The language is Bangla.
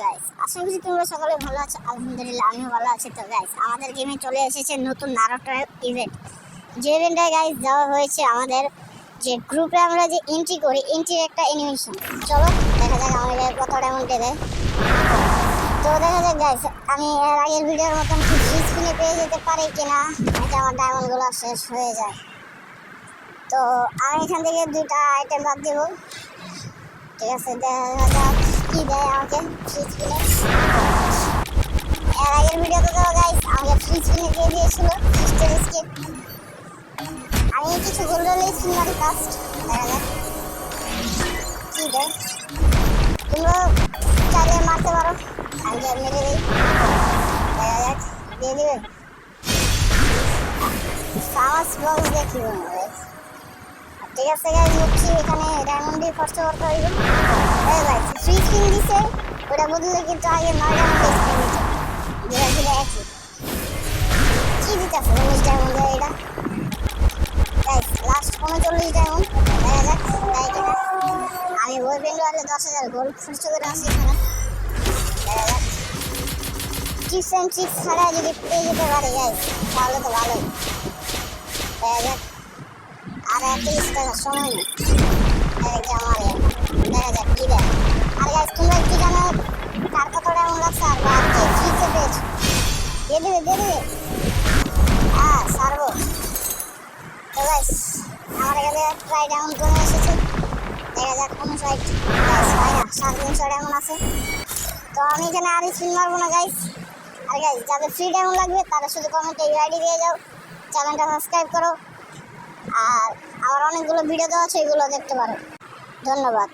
গাইস আশা করি তোমরা সকলে ভালো আছো। আলহামদুলিল্লাহ, আমিও ভালো আছি। তো গাইস আমাদের গেমে চলে এসেছে নতুন নারোটো ইভেন্ট যে ইভেন্টে গাইস দেওয়া হয়েছে আমাদের যে গ্রুপে আমরা যে এন্ট্রি করি এন্ট্রির একটা অ্যানিমেশন চলো, দেখা যাক আমাদের কত ডায়মন্ড দেয়। তো, দেখা যাক গাইস আমি এর আগের ভিডিওর মতন ঠিক স্ক্রিনে পেয়ে যেতে পারি কিনা। এটা আমার ডায়মন্ডগুলো শেষ হয়ে যায়। তো, আমি এখান থেকে দুইটা আইটেম বাদ দেবো। ঠিক আছে, দেখা যাক। কি দেয় আমাকে ফ্রি স্পিনে এর আগের ভিডিওতে তো গাইস আমাকে ফ্রি স্পিনে দিয়ে দিয়েছিল ফিস্টের স্কেপ আমি কিছু স্পিন মারি ফার্স্ট দেখা যাক কি দেয় তোমরা চাইলে মারতে পারো আমি দেখা যাক দিয়ে দিবে দেখি ঠিক আছে এখানে ডায়মন্ড দিয়ে খরচ করতে হইব এই ভাই ফ্রি স্পিন দিছে ওটা বদলে কিন্তু আগে নয় ডায়মন্ড স্পিন দিতে যেটা ছিল একই কি দিতেছে উনিশ ডায়মন্ড এটা লাস্ট উনচল্লিশ ডায়মন্ড দেখা যাক তাই কিনা আমি বই পেন্ডু আলে দশ হাজার গোল্ড খরচ করে আসি এখানে দেখা যাক টিপস অ্যান্ড ট্রিক্স ছাড়া যদি পেয়ে যেতে পারে গাইস তাহলে তো ভালোই দেখা যাক আর টাকা সময় নেই হ্যাঁ সারবো আমার প্রায় ডাউন এসেছে। তিনশো আছে। তো আমি এখানে না আর যাদের ফ্রি লাগবে, তারা শুধু দিয়ে যাও। সাবস্ক্রাইব করো। আর অনেকগুলো ভিডিও দেওয়া আছে, এগুলো দেখতে পারো। ধন্যবাদ।